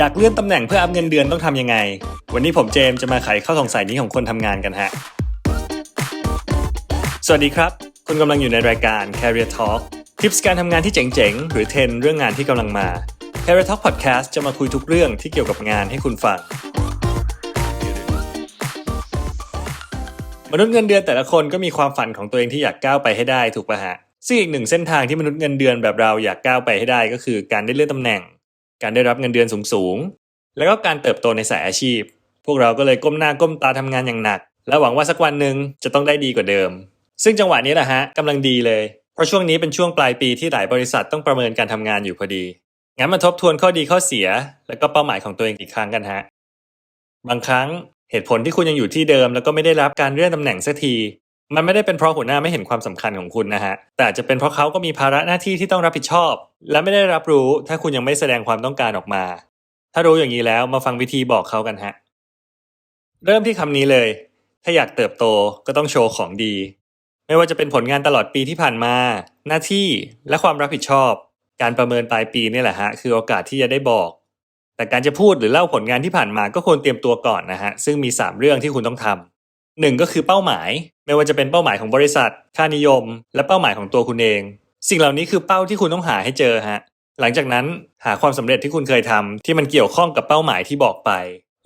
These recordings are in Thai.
อยากเลื่อนตำแหน่งเพื่ออัพเงินเดือนต้องทำยังไง วันนี้ผมเจมส์จะมาไขข้อสงสัยนี้ของคนทำงานกันฮะ สวัสดีครับ คุณกำลังอยู่ในรายการ Career Talk ทิปส์การทำงานที่เจ๋งๆ หรือเทรนเรื่องงานที่กำลังมา Career Talk Podcast จะมาคุยทุกเรื่องที่เกี่ยวกับงานให้คุณฟัง มนุษย์เงินเดือนแต่ละคนก็มีความฝันของตัวเองที่อยากก้าวไปให้ได้ถูกปะฮะซึ่งอีกหนึ่งเส้นทางที่มนุษย์เงินเดือนแบบเราอยากก้าวไปให้ได้ก็คือการได้เลื่อนตำแหน่ง การได้รับเงินเดือนสูงๆ แล้วก็การเติบโตในสายอาชีพ พวกเราก็เลยก้มหน้าก้มตาทำงานอย่างหนัก และหวังว่าสักวันหนึ่งจะต้องได้ดีกว่าเดิม ซึ่งจังหวะนี้แหละฮะกำลังดีเลย เพราะช่วงนี้เป็นช่วงปลายปีที่หลายบริษัทต้องประเมินการทำงานอยู่พอดี งั้นมาทบทวนข้อดีข้อเสีย แล้วก็เป้าหมายของตัวเองอีกครั้งกันฮะ บางครั้งเหตุผลที่คุณยังอยู่ที่เดิม แล้วก็ไม่ได้รับการเลื่อนตำแหน่งสักที มันไม่ได้เป็นเพราะหัวหน้าไม่เห็นความสำคัญของคุณนะฮะ แต่จะเป็นเพราะเขาก็มีภาระหน้าที่ที่ต้องรับผิดชอบ และไม่ได้รับรู้ถ้าคุณยังไม่แสดงความต้องการออกมา ถ้ารู้อย่างนี้แล้วมาฟังวิธีบอกเขากันฮะ เริ่มที่คำนี้เลย ถ้าอยากเติบโตก็ต้องโชว์ของดี ไม่ว่าจะเป็นผลงานตลอดปีที่ผ่านมา หน้าที่และความรับผิดชอบ การประเมินปลายปีนี่แหละฮะคือโอกาสที่จะได้บอก แต่การจะพูดหรือเล่าผลงานที่ผ่านมาก็ควรเตรียมตัวก่อนนะฮะซึ่งมี 3 เรื่องที่คุณต้องทำหนึ่งก็คือเป้าหมาย ไม่ว่าจะเป็นเป้าหมายของบริษัท ค่านิยม และเป้าหมายของตัวคุณเอง สิ่งเหล่านี้คือเป้าที่คุณต้องหาให้เจอฮะ หลังจากนั้นหาความสำเร็จที่คุณเคยทำที่มันเกี่ยวข้องกับเป้าหมายที่บอกไป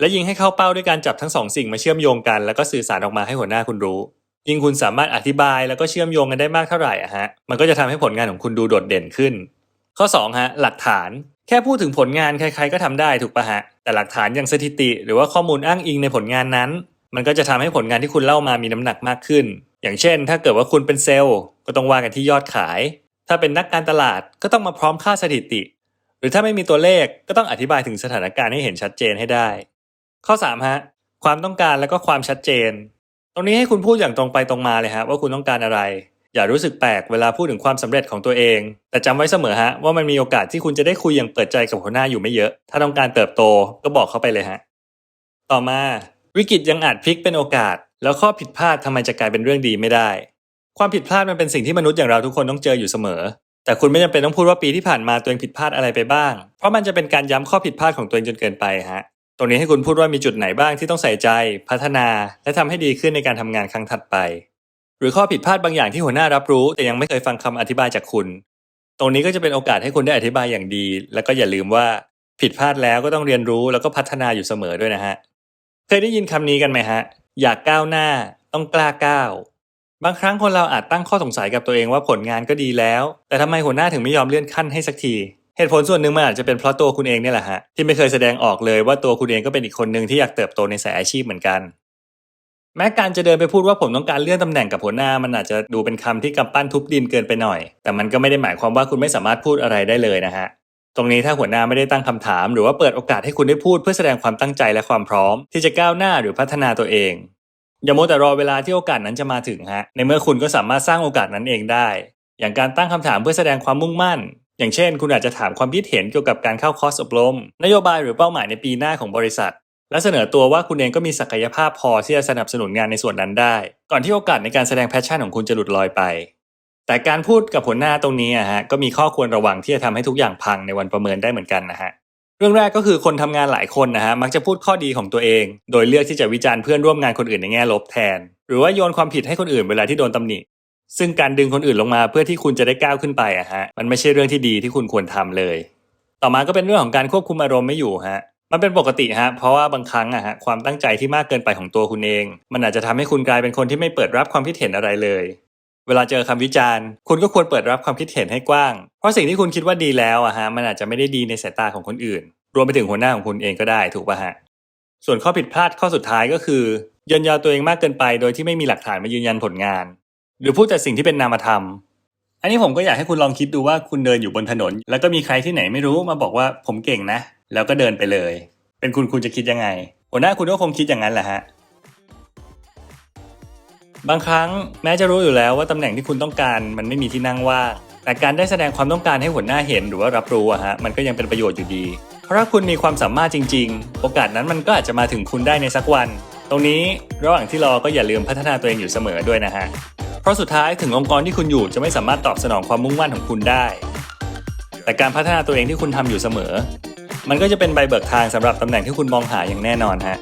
และยิงให้เข้าเป้าด้วยการจับทั้งสองสิ่งมาเชื่อมโยงกัน แล้วก็สื่อสารออกมาให้หัวหน้าคุณรู้ ยิ่งคุณสามารถอธิบายแล้วก็เชื่อมโยงกันได้มากเท่าไหร่อะฮะ มันก็จะทำให้ผลงานของคุณดูโดดเด่นขึ้น ข้อ2ฮะหลักฐาน แค่พูดถึงผลงานใครๆก็ทำได้ถูกปะฮะแต่หลักฐานอย่างสถิติ หรือว่าข้อมูลอ้างอิงในผลงานนั้น มันก็จะทำให้ผลงานที่คุณเล่ามามีน้ำหนักมากขึ้น อย่างเช่น ถ้าเกิดว่าคุณเป็นเซลล์ ก็ต้องว่ากันที่ยอดขาย ถ้าเป็นนักการตลาดก็ต้องมาพร้อมค่าสถิติ หรือถ้าไม่มีตัวเลขก็ต้องอธิบายถึงสถานการณ์ให้เห็นชัดเจนให้ได้ ข้อ3ฮะความต้องการและก็ความชัดเจน ตรงนี้ให้คุณพูดอย่างตรงไปตรงมาเลยฮะว่าคุณต้องการอะไร อย่ารู้สึกแปลกเวลาพูดถึงความสำเร็จของตัวเอง แต่จำไว้เสมอฮะว่ามันมีโอกาสที่คุณจะได้คุยอย่างเปิดใจกับหัวหน้าอยู่ไม่เยอะ ถ้าต้องการเติบโตก็บอกเขาไปเลยฮะ ต่อมา วิกฤตยังอาจพลิกเป็นโอกาส แล้วข้อผิดพลาดทำไมจะกลายเป็นเรื่องดีไม่ได้ ความผิดพลาดมันเป็นสิ่งที่มนุษย์อย่างเราทุกคนต้องเจออยู่เสมอ แต่คุณไม่จำเป็นต้องพูดว่าปีที่ผ่านมาตัวเองผิดพลาดอะไรไปบ้าง เพราะมันจะเป็นการย้ำข้อผิดพลาดของตัวเองจนเกินไปฮะตรงนี้ให้คุณพูดว่ามีจุดไหนบ้างที่ต้องใส่ใจ พัฒนา และทำให้ดีขึ้นในการทำงานครั้งถัดไป หรือข้อผิดพลาดบางอย่างที่หัวหน้ารับรู้ แต่ยังไม่เคยฟังคำอธิบายจากคุณ ตรงนี้ก็จะเป็นโอกาสให้คุณได้อธิบายอย่างดี แล้วก็อย่าลืมว่าผิดพลาดแล้วก็ต้องเรียนรู้แล้วก็พัฒนาอยู่เสมอด้วยนะฮะ เคยได้ยินคำนี้กันไหมฮะ อยากก้าวหน้าต้องกล้าก้าวบางครั้งคนเราอาจตั้งข้อสงสัยกับตัวเองว่าผลงานก็ดีแล้ว แต่ทำไมหัวหน้าถึงไม่ยอมเลื่อนขั้นให้สักที เหตุผลส่วนหนึ่งมันอาจจะเป็นเพราะตัวคุณเองเนี่ยแหละฮะที่ไม่เคยแสดงออกเลยว่าตัวคุณเองก็เป็นอีกคนหนึ่งที่อยากเติบโตในสายอาชีพเหมือนกัน แม้การจะเดินไปพูดว่าผมต้องการเลื่อนตำแหน่งกับหัวหน้ามันอาจจะดูเป็นคำที่กำปั้นทุบดินเกินไปหน่อย แต่มันก็ไม่ได้หมายความว่าคุณไม่สามารถพูดอะไรได้เลยนะฮะ ตรงนี้ถ้าหัวหน้าไม่ได้ตั้งคำถาม หรือว่าเปิดโอกาสให้คุณได้พูดเพื่อแสดงความตั้งใจและความพร้อม ที่จะก้าวหน้าหรือพัฒนาตัวเอง อย่าโมแต่รอเวลาที่โอกาสนั้นจะมาถึงฮะในเมื่อคุณก็สามารถสร้างโอกาสนั้นเองได้ อย่างการตั้งคำถามเพื่อแสดงความมุ่งมั่น อย่างเช่น คุณอาจจะถามความคิดเห็นเกี่ยวกับการเข้าคอร์สอบรม นโยบายหรือเป้าหมายในปีหน้าของบริษัท และเสนอตัวว่าคุณเองก็มีศักยภาพพอที่จะสนับสนุนงานในส่วนนั้นได้ ก่อนที่โอกาสในการแสดงแพชชั่นของคุณจะหลุดลอยไป แต่การพูดกับหัวหน้าตรงนี้อะฮะก็มีข้อควรระวังที่จะทำให้ทุกอย่างพังในวันประเมินได้เหมือนกันนะฮะเรื่องแรกก็คือคนทำงานหลายคนนะฮะมักจะพูดข้อดีของตัวเอง โดยเลือกที่จะวิจารณ์เพื่อนร่วมงานคนอื่นในแง่ลบแทน หรือว่าโยนความผิดให้คนอื่นเวลาที่โดนตำหนิ ซึ่งการดึงคนอื่นลงมาเพื่อที่คุณจะได้ก้าวขึ้นไปอะฮะมันไม่ใช่เรื่องที่ดีที่คุณควรทำเลย ต่อมาก็เป็นเรื่องของการควบคุมอารมณ์ไม่อยู่ฮะมันเป็นปกติฮะ เพราะว่าบางครั้งอะฮะความตั้งใจที่มากเกินไปของตัวคุณเอง มันอาจจะทำให้คุณกลายเป็นคนที่ไม่เปิดรับความคิดเห็นอะไรเลย เวลาเจอคำวิจารณ์ คุณก็ควรเปิดรับความคิดเห็นให้กว้าง เพราะสิ่งที่คุณคิดว่าดีแล้วอะฮะมันอาจจะไม่ได้ดีในสายตาของคนอื่น รวมไปถึงหัวหน้าของคุณเองก็ได้ถูกป่ะฮะส่วนข้อผิดพลาดข้อสุดท้ายก็คือเยินยอตัวเองมากเกินไป โดยที่ไม่มีหลักฐานมายืนยันผลงาน หรือพูดแต่สิ่งที่เป็นนามธรรม อันนี้ผมก็อยากให้คุณลองคิดดูว่าคุณเดินอยู่บนถนน แล้วก็มีใครที่ไหนไม่รู้มาบอกว่าผมเก่งนะ แล้วก็เดินไปเลย เป็นคุณคุณจะคิดยังไงหัวหน้าคุณก็คงคิดอย่างนั้นแหละฮะ บางครั้งแม้จะรู้อยู่แล้วว่าตำแหน่งที่คุณต้องการมันไม่มีที่นั่งว่างแต่การได้แสดงความต้องการให้หัวหน้าเห็นหรือว่ารับรู้อะฮะมันก็ยังเป็นประโยชน์อยู่ดี เพราะถ้าคุณมีความสามารถจริง ๆ โอกาสนั้นมันก็อาจจะมาถึงคุณได้ในสักวัน ตรงนี้ระหว่างที่รอก็อย่าลืมพัฒนาตัวเองอยู่เสมอด้วยนะฮะเพราะสุดท้ายถึงองค์กรที่คุณอยู่จะไม่สามารถตอบสนองความมุ่งมั่นของคุณได้ แต่การพัฒนาตัวเองที่คุณทำอยู่เสมอ มันก็จะเป็นใบเบิกทางสำหรับตำแหน่งที่คุณมองหาอย่างแน่นอนฮะ